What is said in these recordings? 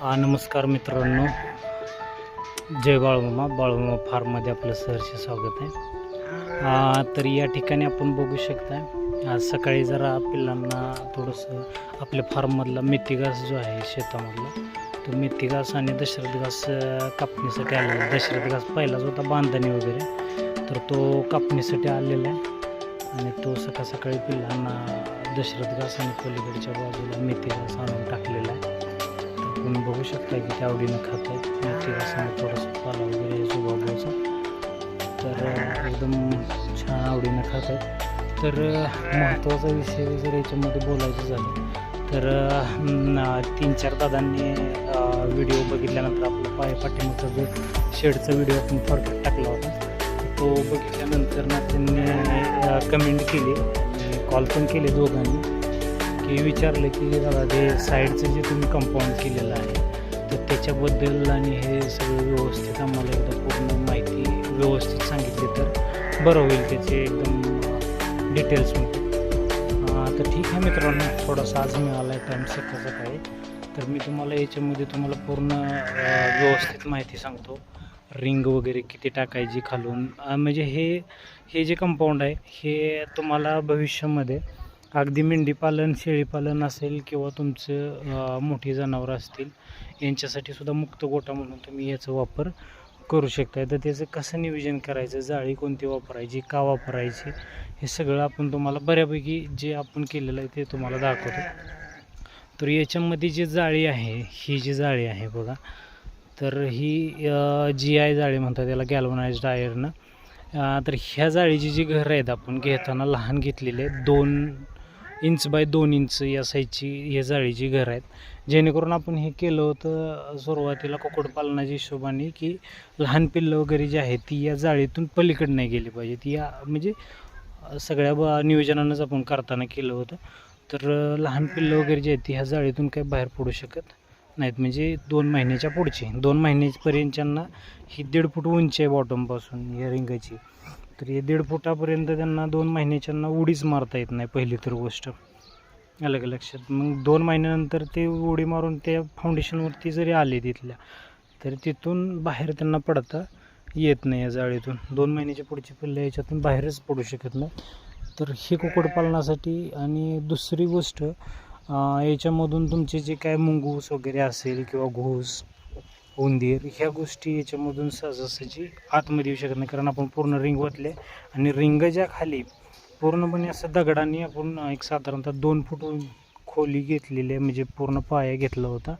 हा नमस्कार मित्रांनो. जय बाळूमा बाळूमा फार्ममध्ये आपलं सहर्ष स्वागत आहे. तर या ठिकाणी आपण बघू शकता आज सकाळी जरा पिल्लांना थोडंसं आपल्या फार्ममधला मेथी घास जो आहे शेतामधला तो मेथी घास आणि दशरथ घास कापणीसाठी आलेला दशरथ घास पहिलाच होता बांधणी वगैरे. तर तो कापणीसाठी आलेला आहे. आणि तो सकाळ सकाळी पिल्लांना दशरथ घास आणि पलीकडच्या बाजूला मेथी घास आणून टाकलेला आहे. तुम्ही बघू शकता की ते आवडीनं खात आहेत. मेथी घासाने थोडंसं पाला वगैरे सुबाबूचा तर एकदम छान आवडीनं खात आहेत. तर महत्त्वाचा विषय जर याच्यामध्ये बोलायचं झालं तर तीन चार दादांनी व्हिडिओ बघितल्यानंतर आपला पाय पाठीमागचा जो शेडचा व्हिडिओ आपण फॉरकॅट टाकला होता तो बघितल्यानंतर ना त्यांनी कमेंट केली कॉल पण केले दोघांनी. हे विचारलं की दादा ते साईडचं जे तुम्ही कंपाऊंड केलेलं आहे तर त्याच्याबद्दल आणि हे सगळं व्यवस्थित आम्हाला एकदा पूर्ण माहिती व्यवस्थित सांगितली तर बरं होईल त्याचे एकदम डिटेल्समध्ये तर ठीक आहे मित्रांनो थोडासा आज मिळाला आहे टाईम सकाळचा सकाळी तर मी तुम्हाला याच्यामध्ये तुम्हाला पूर्ण व्यवस्थित माहिती सांगतो. रिंग वगैरे किती टाकायची खालून. म्हणजे हे हे जे कंपाऊंड आहे हे तुम्हाला भविष्यामध्ये अगदी मेंढीपालन शेळीपालन असेल किंवा तुमचं मोठी जनावरं असतील यांच्यासाठी सुद्धा मुक्त गोटा म्हणून तुम्ही याचा वापर करू शकताय. तर त्याचं कसं नियोजन करायचं? जाळी कोणती वापरायची? का वापरायची? हे सगळं आपण तुम्हाला बऱ्यापैकी जे आपण केलेलं आहे ते तुम्हाला दाखवतो. तर याच्यामध्ये जी जाळी आहे ही जी जाळी आहे बघा. तर ही जी आय जाळी म्हणतात त्याला गॅल्वनाइज्ड आयरनं तर ह्या जाळीची जी घरं आहेत आपण घेताना लहान घेतलेले आहेत दोन इंच बाय दोन इंच या साईजची हे जाळीची घरं आहेत. जेणेकरून आपण हे केलं होतं सुरुवातीला कुक्कुटपालनाच्या हिशोबाने की लहान पिल्लं वगैरे जी आहेत ती या जाळीतून पलीकडे नाही गेली पाहिजे ती या म्हणजे सगळ्या ब नियोजनानंच आपण करताना केलं होतं. तर लहान पिल्लं वगैरे जी आहेत ती ह्या जाळीतून काही बाहेर पडू शकत नाहीत. म्हणजे दोन महिन्याच्या पुढची. दोन महिन्यापर्यंतच्यांना ही दीड फूट उंची आहे बॉटमपासून या रिंगाची. तर हे दीड फुटापर्यंत त्यांना दोन महिन्याच्यांना उडीच मारता येत नाही पहिली तर गोष्ट. अलग लक्षात. मग दोन महिन्यानंतर ते उडी मारून त्या फाउंडेशनवरती जरी आले तिथल्या तर तिथून बाहेर त्यांना पडता येत नाही या जाळीतून. दोन महिन्याच्या पुढची पिल्लं याच्यातून बाहेरच पडू शकत नाही तर हे कुक्कुटपालनासाठी आणि दुसरी गोष्ट याच्यामधून तुमचे जे काय मुंगूस वगैरे असेल किंवा घूस उंदीर ह्या गोष्टी याच्यामधून सहजासहजी आतमध्ये येऊ शकत नाही. कारण आपण पूर्ण रिंग ओतले आणि रिंग ज्या खाली पूर्णपणे असं दगडाने आपण एक साधारणतः दोन फूट खोली घेतलेली आहे. म्हणजे पूर्ण पाया घेतला होता.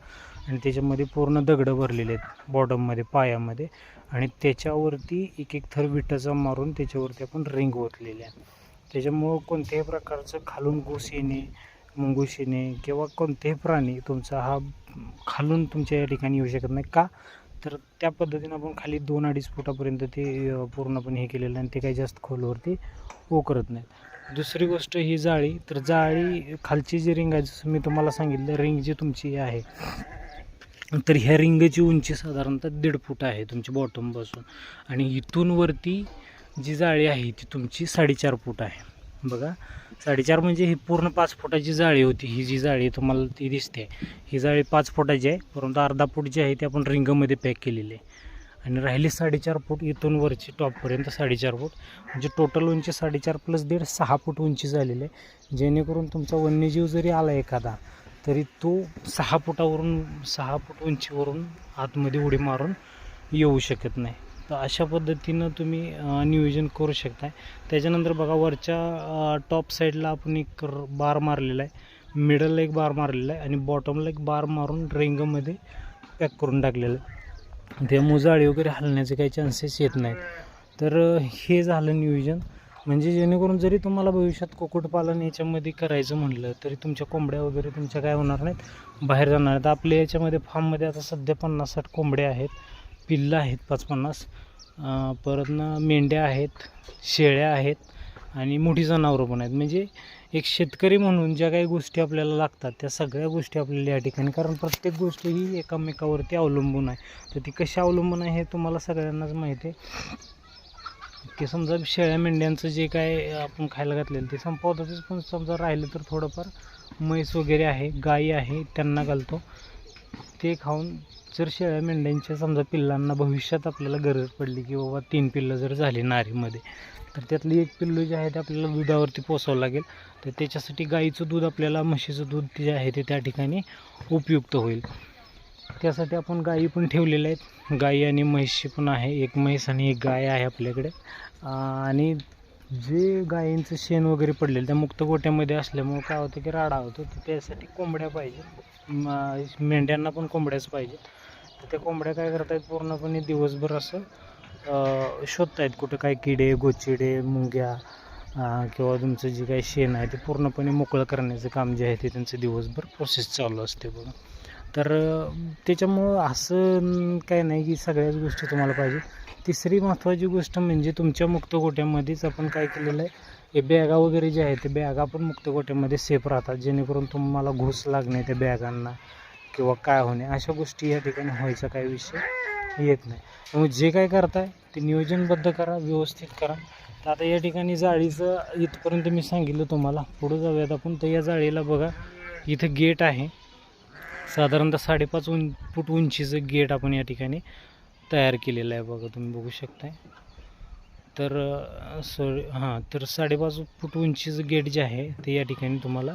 आणि त्याच्यामध्ये पूर्ण दगडं भरलेले आहेत बॉटममध्ये पायामध्ये. आणि त्याच्यावरती एक एक थर विटाचा मारून त्याच्यावरती आपण रिंग ओतलेली आहे. त्याच्यामुळं कोणत्याही प्रकारचं खालून घुस येणे मुंगुशीने किंवा कोणतेही प्राणी तुमचा हा खालून तुमच्या या ठिकाणी येऊ शकत नाही. का? तर त्या पद्धतीनं आपण खाली दोन अडीच फुटापर्यंत ते पूर्णपणे हे केलेलं आणि ते काही जास्त खोलवरती करत नाहीत. दुसरी गोष्ट ही जाळी. तर जाळी खालची जी रिंग आहे जसं मी तुम्हाला सांगितलं रिंग जी तुमची आहे तर ह्या रिंगची उंची साधारणतः दीड फूट आहे तुमची बॉटमपासून. आणि इथून वरती जी जाळी आहे ती तुमची साडेचार फूट आहे. बघा. साडेचार म्हणजे ही पूर्ण पाच फुटाची जाळी होती. ही जी जाळी तुम्हाला ती दिसते ही जाळी पाच फुटाची आहे. परंतु अर्धा फूट जी आहे ती आपण रिंगमध्ये पॅक केलेली आहे. आणि राहिली साडेचार फूट इथून वरची टॉपपर्यंत साडेचार फूट. म्हणजे टोटल उंची साडेचार प्लस दीड सहा फूट उंची झालेली आहे. जेणेकरून तुमचा वन्यजीव जरी आला एखादा तरी तो सहा फुटावरून सहा फूट उंचीवरून आतमध्ये उडी मारून येऊ शकत नाही. तर अशा पद्धतीनं तुम्ही नियोजन करू शकताय. त्याच्यानंतर बघा वरच्या टॉप साईडला आपण एक बार मारलेला आहे. मिडलला एक बार मारलेला आहे आणि बॉटमला एक बार मारून रिंगमध्ये पॅक करून टाकलेलं आहे. ते जाळी वगैरे हलण्याचे काही चान्सेस येत नाहीत. तर हे झालं नियोजन. म्हणजे जेणेकरून जरी तुम्हाला भविष्यात कुक्कुटपालन याच्यामध्ये करायचं म्हणलं तरी तुमच्या कोंबड्या वगैरे तुमच्या काय होणार नाहीत बाहेर जाणार नाहीत. आपल्या याच्यामध्ये फार्ममध्ये आता सध्या पन्नास साठ कोंबड्या आहेत. पिल्लं आहेत पाच पन्नास. परत ना मेंढ्या आहेत शेळ्या आहेत आणि मोठी जनावरं पण आहेत. म्हणजे एक शेतकरी म्हणून ज्या काही गोष्टी आपल्याला लागतात त्या सगळ्या गोष्टी आपल्याला या ठिकाणी कारण प्रत्येक गोष्ट ही एकामेकावरती अवलंबून आहे. तर ती कशी अवलंबून आहे हे तुम्हाला सगळ्यांनाच माहिती आहे. की समजा शेळ्या मेंढ्यांचं जे काय आपण खायला घातलेलं ते संपवतातच. पण समजा राहिलं तर थोडंफार म्हैस वगैरे आहे गाई आहे त्यांना घालतो. ते खाऊन जर शेळ्या मेंढ्यांच्या समजा पिल्लांना भविष्यात आपल्याला गरज पडली की बाबा तीन पिल्लं जर झाली नारीमध्ये तर त्यातली एक पिल्लू जे आहे ते आपल्याला दुधावरती पोसावं लागेल. तर त्याच्यासाठी गाईचं दूध आपल्याला म्हशीचं दूध जे आहे ते त्या ठिकाणी उपयुक्त होईल. त्यासाठी आपण गायी पण ठेवलेल्या आहेत. गाई आणि म्हशी पण आहे. एक म्हैस आणि एक गाय आहे आपल्याकडे. आणि जे गायींचं शेण वगैरे पडलेलं त्या मुक्त गोट्यामध्ये असल्यामुळं काय होतं की राडा होतो. तर त्यासाठी कोंबड्या पाहिजे मेंढ्यांना पण कोंबड्याच पाहिजे. तर त्या कोंबड्या काय करतायत पूर्णपणे दिवसभर असं शोधतायत कुठं काय किडे गोचिडे मुंग्या किंवा तुमचं जे काही शेण आहे ते पूर्णपणे मोकळं करण्याचं काम जे आहे ते त्यांचं दिवसभर प्रोसेस चालू असते बघा. तर त्याच्यामुळं असं काय नाही की सगळ्याच गोष्टी तुम्हाला पाहिजे. तिसरी महत्त्वाची गोष्ट म्हणजे तुमच्या मुक्त गोट्यामध्येच आपण काय केलेलं आहे हे बॅगा वगैरे जे आहेत ते बॅगा पण मुक्त गोट्यामध्ये सेफ राहतात. जेणेकरून तुम्हाला घुस लागणे त्या बॅगांना किंवा काय होणे अशा गोष्टी या ठिकाणी व्हायचा काही विषय येत नाही. त्यामुळे जे काय करताय ते नियोजनबद्ध करा व्यवस्थित करा. तर आता या ठिकाणी जाळीचं इथपर्यंत मी सांगितलं तुम्हाला. पुढं जाऊयात आपण. तर या जाळीला बघा इथं गेट आहे. साधारणतः साडेपाच उं फूट उंचीचं गेट आपण या ठिकाणी तयार केलेलं आहे बघा तुम्ही बघू शकताय. तर सॉरी हां तर साडेपाच फूट उंचीचं गेट जे आहे ते या ठिकाणी तुम्हाला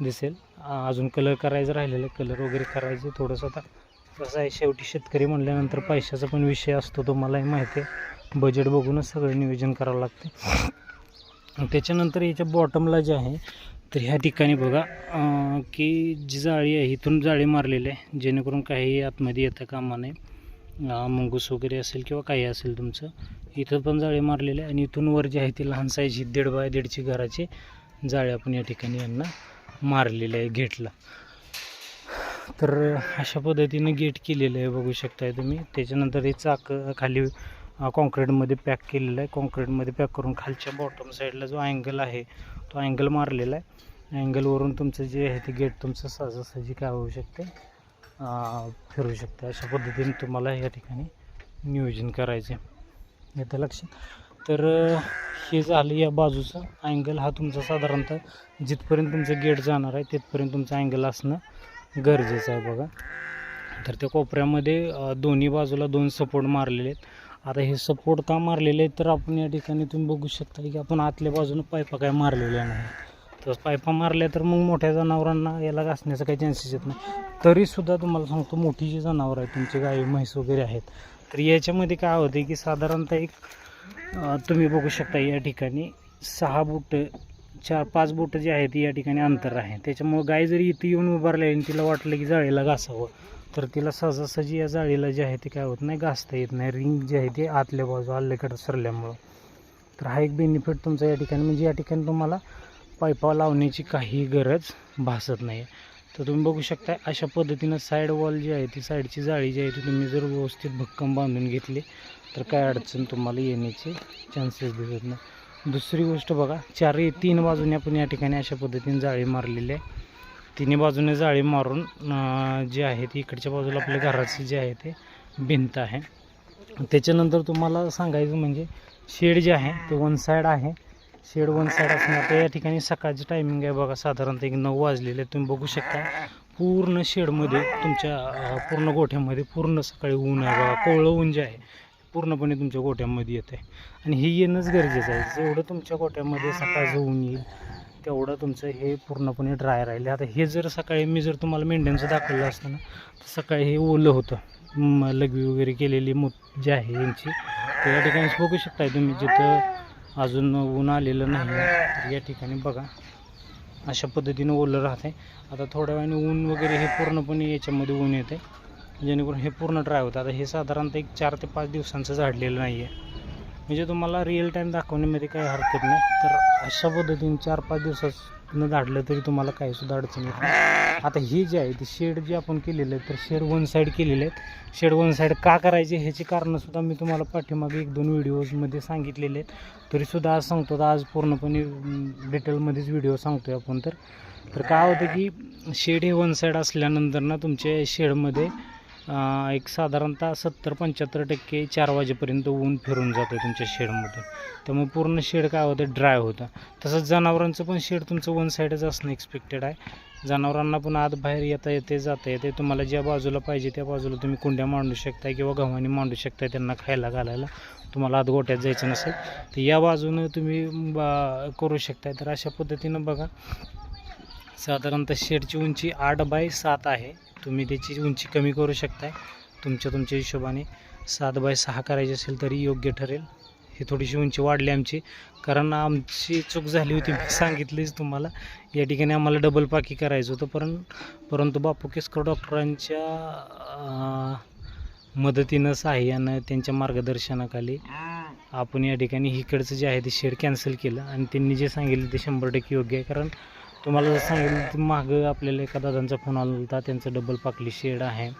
दिसेल. अजून कलर करायचं राहिलेलं कलर वगैरे करायचं थोडंसं आता कसं आहे शेवटी शेतकरी म्हणल्यानंतर पैशाचा पण विषय असतो तुम्हालाही माहिती आहे. बजेट बघूनच सगळं नियोजन करावं लागते. त्याच्यानंतर याच्या बॉटमला जे आहे तर ह्या ठिकाणी बघा की जी जाळी आहे इथून जाळी मारलेली आहे जेणेकरून काही आतमध्ये येतं कामा नये. मुंगूस वगैरे असेल किंवा काही असेल तुमचं इथं पण जाळे मारलेले आहे. आणि इथून वर जी आहे ती लहान साईजची दीड बाय दीडची घराचे जाळे आपण या ठिकाणी यांना मारलेले आहे गेटला. तर अशा पद्धतीने गेट केलेलं आहे बघू शकताय तुम्ही. त्याच्यानंतर हे चाक खाली कॉन्क्रीटमध्ये पॅक केलेलं आहे. कॉन्क्रीटमध्ये पॅक करून खालच्या बॉटम साईडला जो अँगल आहे तो अँगल मारलेला आहे. अँगलवरून तुमचं जे आहे ते गेट तुमचं सहजासहजी काय होऊ शकते? फिरू शकता. अशा पद्धतीने तुम्हाला या ठिकाणी नियोजन करायचे येतं लक्षात? तर हे झालं या बाजूचं. अँगल हा तुमचा साधारणतः जिथपर्यंत तुमचं गेट जाणार आहे तिथपर्यंत तुमचं अँगल असणं गरजेचं आहे बघा. तर त्या कोपऱ्यामध्ये दोन्ही बाजूला दोन सपोर्ट मारलेले आहेत. आता हे सपोर्ट का मारलेले आहेत तर आपण या ठिकाणी तुम्ही बघू शकता की आपण आतल्या बाजूनं पायपा काय मारलेल्या नाही तर पायपा मारल्या तर मग मोठ्या जनावरांना याला घासण्याचा काही चान्सेस येत नाही. तरीसुद्धा तुम्हाला सांगतो मोठी जी जनावरं आहेत तुमची गाई म्हैस वगैरे आहेत तर याच्यामध्ये काय होते की साधारणतः एक तुम्ही बघू शकता या ठिकाणी सहा बोट चार पाच बोटं जे आहेत या ठिकाणी अंतर आहे. त्याच्यामुळं गाय जरी इथे येऊन उभारली आणि तिला वाटलं की जाळीला घासावं तर तिला सहजासहजी या जाळीला जे आहे ते काय होत नाही घासता येत नाही. रिंग जे आहे ते आतल्या बाजू आल्याकडं सरल्यामुळं. तर हा एक बेनिफिट तुमचा या ठिकाणी म्हणजे या ठिकाणी तुम्हाला पायपा लावण्याची काही गरज भासत नाही. तर तुम्ही बघू शकता अशा पद्धतीनं साईड वॉल जी आहे ती साईडची जाळी जी आहे ती तुम्ही जर व्यवस्थित भक्कम बांधून घेतली तर काय अडचण तुम्हाला येण्याचे चान्सेस दिसत नाही. दुसरी गोष्ट बघा चारही तीन बाजूने आपण या ठिकाणी अशा पद्धतीने जाळी मारलेली आहे. तिन्ही बाजूने जाळी मारून जी जे आहे ती इकडच्या बाजूला आपल्या घराचे जे आहे ते भिंत आहे. त्याच्यानंतर तुम्हाला सांगायचं म्हणजे शेड जे आहे ते वन साईड आहे. शेड वन साईड असणार. तर या ठिकाणी सकाळची टायमिंग आहे बघा साधारणतः एक नऊ वाजलेले आहे. तुम्ही बघू शकता पूर्ण शेडमध्ये तुमच्या पूर्ण गोठ्यामध्ये पूर्ण सकाळी ऊन आहे बघा. कोवळं ऊन जे आहे पूर्णपणे तुमच्या गोठ्यामध्ये येतं आहे आणि हे येणंच गरजेचं आहे. जेवढं तुमच्या गोठ्यामध्ये सकाळचं ऊन येईल तेवढं तुमचं हे पूर्णपणे ड्राय राहिले. आता हे जर सकाळी मी जर तुम्हाला मेंढ्यांचं दाखवलं असतं ना तर सकाळी हे ओलं होतं. म, लघवी वगैरे केलेली मूत जी आहे यांची तर या ठिकाणी बघू शकताय तुम्ही जिथं अजून ऊन आलेलं नाही तर या ठिकाणी बघा. अशा पद्धतीनं ओलं राहते आता थोड्या वेळाने ऊन वगैरे हे पूर्णपणे याच्यामध्ये ऊन येते जेणेकरून हे पूर्ण ड्राय होतं. आता हे साधारणतः एक चार ते पाच दिवसांचं झाडलेलं नाही आहे म्हणजे तुम्हाला रिअल टाईम दाखवण्यामध्ये काही हरकत नाही. तर अशा पद्धतीने चार पाच न धाडलं तरी तुम्हाला काही सुद्धा अडचण येत नाही. आता ही जी आहे ती शेड जी आपण केलेलं आहे तर शेड वन साईड केलेले आहेत. शेड वन साईड का करायचे ह्याची कारणंसुद्धा मी तुम्हाला पाठीमागे एक दोन व्हिडिओजमध्ये सांगितलेले आहेत. तरीसुद्धा आज सांगतो आज पूर्णपणे डिटेलमध्येच व्हिडिओ सांगतो आहे आपण तर. तर काय होतं की शेड हे वन साईड असल्यानंतर ना तुमच्या शेडमध्ये एक साधारणतः सत्तर पंच्याहत्तर टक्के चार वाजेपर्यंत ऊन फिरून जातं तुमच्या शेडमधून. त्यामुळे पूर्ण शेड काय होतं ड्राय होतं. तसंच जनावरांचं पण शेड तुमचं वन साईडच असणं एक्सपेक्टेड आहे. जनावरांना पण आत बाहेर येता येते जाता येते तुम्हाला ज्या बाजूला पाहिजे त्या बाजूला तुम्ही कुंड्या मांडू शकताय किंवा गव्हाणी मांडू शकताय त्यांना खायला घालायला. तुम्हाला आत गोट्यात जायचं नसेल तर या बाजूनं तुम्ही बा करू शकताय. तर अशा पद्धतीनं बघा साधारणतः शेडची उंची आठ बाय सात आहे. तुम्ही त्याची उंची कमी करू शकताय. तुमच्या तुमच्या हिशोबाने सात बाय सहा करायची असेल तरी योग्य ठरेल. ही थोडीशी उंची वाढली आमची. कारण आमची चूक झाली होती मी सांगितलीच तुम्हाला. या ठिकाणी आम्हाला डबल पाकी करायचं होतं. परं परंतु बापू केसकर डॉक्टरांच्या मदतीनं साह्यानं त्यांच्या मार्गदर्शनाखाली आपण या ठिकाणी इकडचं जे आहे ते शेड कॅन्सल केलं. आणि त्यांनी जे सांगितलं ते शंभर टक्के योग्य आहे. कारण तुम्हाला जर सांगितलं मागं आपल्याला एका दादांचा फोन आला होता त्यांचं डबल पाकली शेड आहे.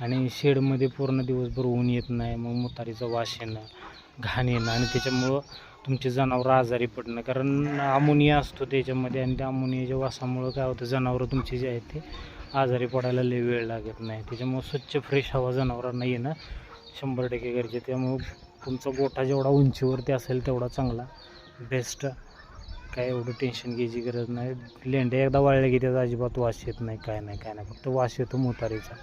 आणि शेडमध्ये पूर्ण दिवसभर ऊन येत नाही मग मुतारीचा वास येणं घाण येणं आणि त्याच्यामुळं तुमचे जनावरं आजारी पडणं. कारण अमोनिया असतो त्याच्यामध्ये आणि त्या अमोनियाच्या वासामुळं काय होतं जनावरं तुमची जे आहेत ते आजारी पडायला लई वेळ लागत नाही. त्याच्यामुळं स्वच्छ फ्रेश हवा जनावरांना येणं शंभर टक्के गरजे त्यामुळं तुमचा गोठा जेवढा उंचीवरती असेल तेवढा चांगला बेस्ट काय एवढं टेन्शन घ्यायची गरज नाही. लेंड्या एकदा वाळल्या की त्याचा अजिबात वास येत नाही काय नाही काय नाही. फक्त वास येतो मोतारीचा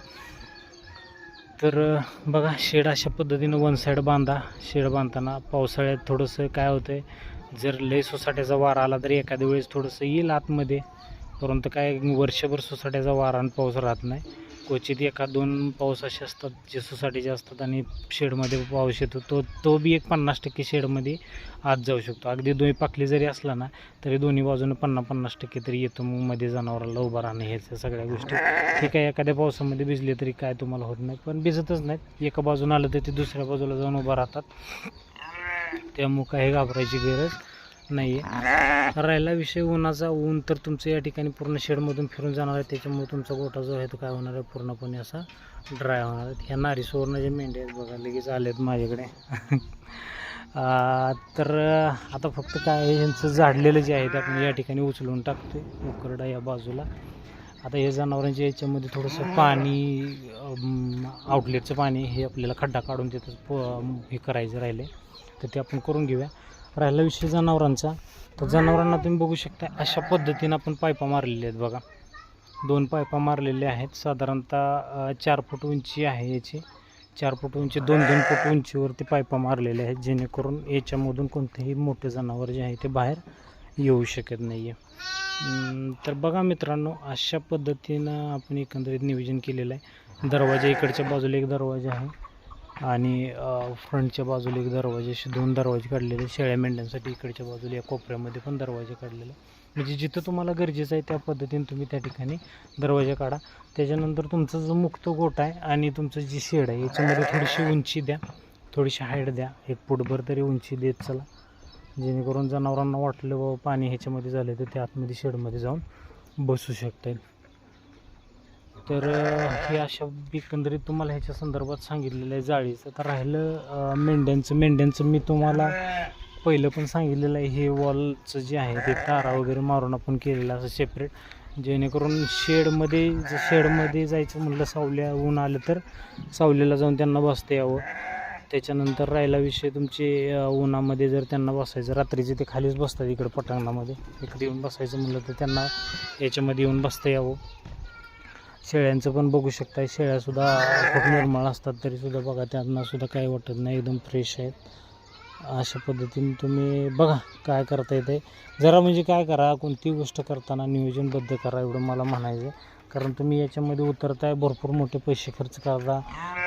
तर बघा शेड अशा पद्धतीनं वन साईड बांधा. शेड बांधताना पावसाळ्यात थोडंसं काय होतं आहे जर लय सोसाट्याचा वारा आला तर एखाद्या वेळेस थोडंसं येईल आतमध्ये. परंतु काय वर्षभर सोसाट्याचा वारा पाऊस राहत नाही. क्वचित एका दोन पाऊस असे असतात जे सोसायटीचे असतात आणि शेडमध्ये पाऊस येतो तो तो बी एक पन्नास टक्के शेडमध्ये आत जाऊ शकतो. अगदी दोन्ही पाकली जरी असला ना तरी दोन्ही बाजूने पन्नास पन्नास टक्के तरी येतो. मग मध्ये जनावराला उभं राहणं ह्याच्या सगळ्या गोष्टी. ठीक आहे एखाद्या पावसामध्ये भिजले तरी काय तुम्हाला होत नाही. पण भिजतच नाहीत. एका बाजूने आलं तर ते दुसऱ्या बाजूला जाऊन उभं राहतात. त्यामुळं काही घाबरायची गरज नाही आहे राहिला विषय उन्हाचा. ऊन तर तुमचं या ठिकाणी पूर्ण शेडमधून फिरून जाणार आहे. त्याच्यामुळे तुमचा गोठा जो आहे तो काय होणार आहे? पूर्णपणे असा ड्राय होणार आहे. ह्या नारी सुवर्ण जे मेंढ्या आहेत बघा लगेच आले आहेत माझ्याकडे तर आता फक्त काय यांचं ह्यांचं झाडलेलं जे आहे ते आपण या ठिकाणी उचलून टाकतोय. उकरडा या बाजूला. आता हे जनावरांच्या याच्यामध्ये थोडंसं पाणी आउटलेटचं पाणी हे आपल्याला खड्डा काढून तिथं प हे करायचं राहिले तर ते आपण करून घेऊया. राहिला विषय जनावरांचा. तर जनावरांना तुम्ही बघू शकता अशा पद्धतीनं आपण पायपा मारलेल्या आहेत बघा. दोन पायपा मारलेल्या आहेत. साधारणतः चार फूट उंची आहे याची. चार फूट उंची दोन दोन फूट उंचीवरती पायपा मारलेल्या आहेत. जेणेकरून याच्यामधून कोणतेही मोठे जनावर जे आहे ते बाहेर येऊ शकत नाही आहे तर बघा मित्रांनो अशा पद्धतीनं आपण एकंदरीत नियोजन केलेलं आहे. दरवाजा इकडच्या बाजूला एक दरवाजा आहे. आणि फ्रंटच्या बाजूला एक दरवाजे असे दोन दरवाजे काढलेले शेळ्या मेंढ्यांसाठी इकडच्या बाजूला या कोपऱ्यामध्ये पण दरवाजे काढलेले म्हणजे जिथं तुम्हाला गरजेचं आहे त्या पद्धतीने तुम्ही त्या ठिकाणी दरवाजा काढा. त्याच्यानंतर तुमचा जो मुक्त गोठा आहे आणि तुमचं जी शेड आहे याच्यामध्ये थोडीशी उंची द्या. थोडीशी हाईट द्या. एक फुटभर तरी उंची देत चला. जेणेकरून जनावरांना वाटलं बाबा पाणी ह्याच्यामध्ये झालं तर ते आतमध्ये शेडमध्ये जाऊन बसू शकता तर हे अशा एकंदरीत तुम्हाला ह्याच्या संदर्भात सांगितलेलं आहे जाळीचं. तर राहिलं मेंढ्यांचं. मेंढ्यांचं मी तुम्हाला पहिलं पण सांगितलेलं आहे हे वॉलचं जे आहे ते तारा वगैरे मारून आपण केलेलं असं सेपरेट जेणेकरून शेडमध्ये जर शेडमध्ये जायचं म्हटलं सावल्या ऊन आलं तर सावलीला जाऊन त्यांना बसता यावं. त्याच्यानंतर राहिला विषय तुमचे उन्हामध्ये जर त्यांना बसायचं रात्रीचे ते खालीच बसतात इकडं पटांगणामध्ये इकडे येऊन बसायचं म्हणलं तर त्यांना याच्यामध्ये येऊन बसता यावं. शेळ्यांचं पण बघू शकता शेळ्यासुद्धा खूप निर्मळ असतात तरीसुद्धा बघा त्यांनासुद्धा काही वाटत नाही एकदम फ्रेश आहेत. अशा पद्धतीने तुम्ही बघा काय करता येते जरा म्हणजे काय करा कोणती गोष्ट करताना नियोजनबद्ध करा एवढं मला म्हणायचं कारण तुम्ही याच्यामध्ये उतरताय भरपूर मोठे पैसे खर्च करता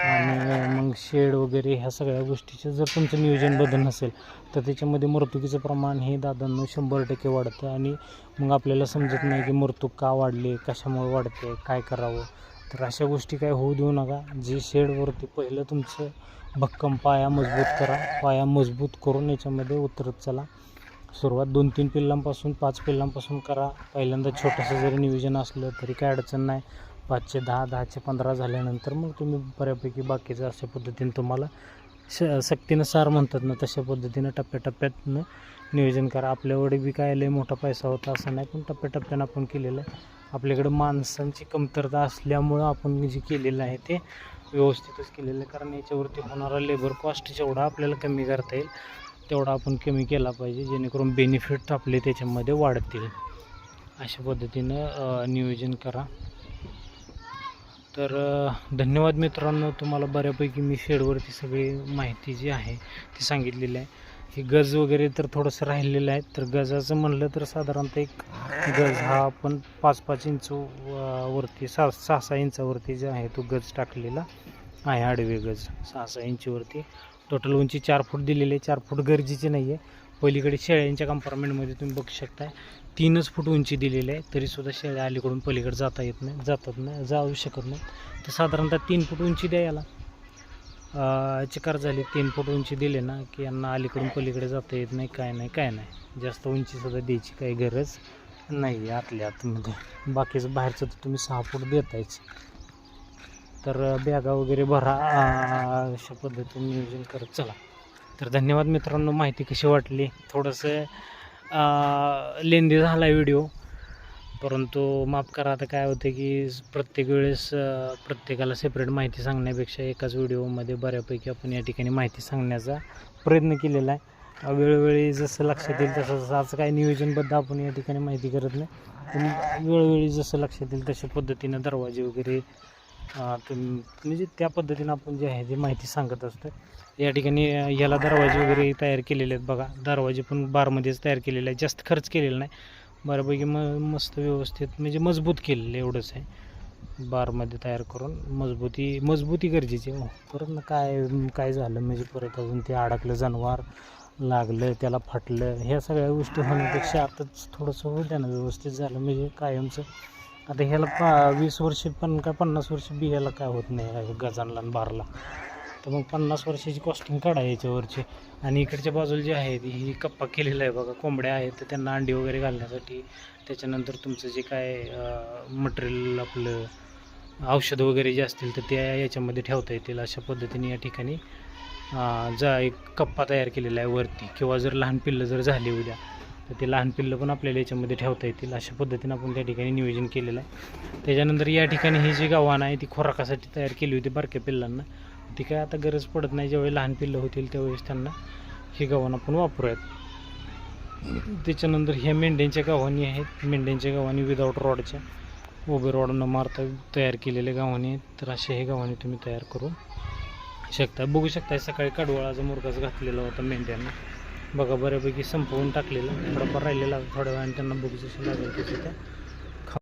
आणि मग शेड वगैरे ह्या सगळ्या गोष्टीचं जर तुमचं नियोजनबद्ध नसेल तर त्याच्यामध्ये मृत्युकीचं प्रमाण हे दादांनो शंभर टक्के वाढतं आणि मग आपल्याला समजत नाही की मृतूक का वाढले कशामुळे वाढते काय करावं. तर अशा गोष्टी काय होऊ देऊ नका. जे शेडवरती पहिलं तुमचं भक्कम पाया मजबूत करा. पाया मजबूत करून याच्यामध्ये उतरत चला. सुरुवात दोन तीन पिल्लांपासून पाच पिल्लांपासून करा. पहिल्यांदा छोटंसं जरी नियोजन असलं तरी काय अडचण नाही. पाचशे दहा दहाचे पंधरा झाल्यानंतर मग तुम्ही बऱ्यापैकी बाकीचं अशा पद्धतीने तुम्हाला श सक्तीनं सार म्हणतात ना तशा पद्धतीनं टप्प्याटप्प्यातनं नियोजन करा. आपल्याकडे बी काय लय मोठा पैसा होता असं नाही पण टप्प्याटप्प्यानं आपण केलेलं आहे. आपल्याकडे माणसांची कमतरता असल्यामुळं आपण जे केलेलं आहे ते व्यवस्थितच केलेलं आहे. कारण याच्यावरती होणारा लेबर कॉस्ट जेवढा आपल्याला कमी करता येईल तेवढा आपण कमी केला पाहिजे जेणेकरून बेनिफिट आपले त्याच्यामध्ये वाढतील. अशा पद्धतीनं नियोजन करा. तर धन्यवाद मित्रांनो. तुम्हाला बऱ्यापैकी मी शेडवरती सगळी माहिती जी आहे ती सांगितलेली आहे. हे गज वगैरे तर थोडंसं राहिलेलं आहे. तर गजाचं म्हणलं तर साधारणतः एक गज हा आपण पाच पाच इंच वरती सहा सहा सहा इंचावरती जे आहे तो गज टाकलेला आहे आडवे गज. सहा सहा इंचीवरती. टोटल उंची चार फूट दिलेली आहे. चार फूट गरजेची नाही आहे पलीकडे शेळ्यांच्या कंपार्टमेंटमध्ये तुम्ही बघू शकताय. तीनच फूट उंची दिलेली आहे. तरीसुद्धा शेळ्या अलीकडून पलीकडे जाता येत नाही जातात नाही जाऊ शकत नाही. तर साधारणतः तीन फूट उंची द्या याला. चिकार झाली तीन फूट उंची दिले ना की यांना अलीकडून पलीकडे जाता येत नाही काय नाही काय नाही. जास्त उंचीसुद्धा द्यायची काही गरज नाही आतल्या आतमध्ये. बाकीचं बाहेरचं तर तुम्ही सहा फूट देतायच. तर बॅगा वगैरे भरा अशा पद्धतीने नियोजन करत चला. तर धन्यवाद मित्रांनो. माहिती कशी वाटली? थोडंसं लेंदी झाला व्हिडिओ. परंतु माफ करा आता काय होतं की प्रत्येक वेळेस प्रत्येकाला सेपरेट माहिती सांगण्यापेक्षा एकाच व्हिडिओमध्ये बऱ्यापैकी आपण या ठिकाणी माहिती सांगण्याचा प्रयत्न केलेला आहे. वेळोवेळी जसं लक्षात येईल तसं तसं आज काय नियोजनबद्ध आपण या ठिकाणी माहिती करत नाही. पण वेळोवेळी जसं लक्षात येईल तशा पद्धतीनं दरवाजे वगैरे तर म्हणजे त्या पद्धतीनं आपण जे आहे ते माहिती सांगत असतो या ठिकाणी याला दरवाजे वगैरे तयार केलेले आहेत बघा. दरवाजे पण बारमध्येच तयार केलेले आहेत जास्त खर्च केलेला नाही. बऱ्यापैकी म मस्त व्यवस्थित म्हणजे मजबूत केलेलं एवढंच आहे. बारमध्ये तयार करून मजबूती मजबूती गरजेची आहे. हो परत ना काय काय झालं म्हणजे परत अजून ते अडकलं जनावर लागलं त्याला फाटलं ह्या सगळ्या गोष्टी होण्यापेक्षा आताच थोडंसं होऊ द्या ना व्यवस्थित झालं. म्हणजे कायमचं आता ह्याला पा वीस वर्ष पण काय पन्नास वर्ष बी ह्याला काय होत नाही गजानला आणि बारला. तर मग पन्नास वर्षाची कॉस्टिंग काढा याच्यावरची. आणि इकडच्या बाजूला जे आहे ती ही कप्पा केलेला आहे बघा कोंबड्या आहेत तर त्यांना अंडी वगैरे घालण्यासाठी. त्याच्यानंतर तुमचं जे काय मटेरियल आपलं औषधं वगैरे जे असतील तर ते याच्यामध्ये ठेवता येतील. अशा पद्धतीने या ठिकाणी जा एक कप्पा तयार केलेला आहे वरती. किंवा जर लहान पिल्लं जर झाली उद्या तर ते लहान पिल्लं पण आपल्याला याच्यामध्ये ठेवता येतील. अशा पद्धतीनं आपण त्या ठिकाणी नियोजन केलेलं आहे. त्याच्यानंतर या ठिकाणी ही जी गावाण आहे ती खोराकासाठी तयार केली होती बारक्या पिल्लांना. ती काय आता गरज पडत नाही ज्यावेळी लहान पिल्लं होतील त्यावेळेस त्यांना ही गावण आपण वापरूयात. त्याच्यानंतर ह्या मेंढ्यांच्या गावानी आहेत. मेंढ्यांच्या गावानी विदाऊट रॉडच्या उभे रॉड न मारता तयार केलेले गावानी आहेत. तर असे हे गावानी तुम्ही तयार करू शकता. बघू शकता सकाळी कडवळाचा मुरगाच घातलेला होता मेंढ्यांना. बघा बऱ्यापैकी संपवून टाकलेलं. थोडंफार राहिलेला थोड्या वेळाने त्यांना बघू जसं लागेल तसं त्या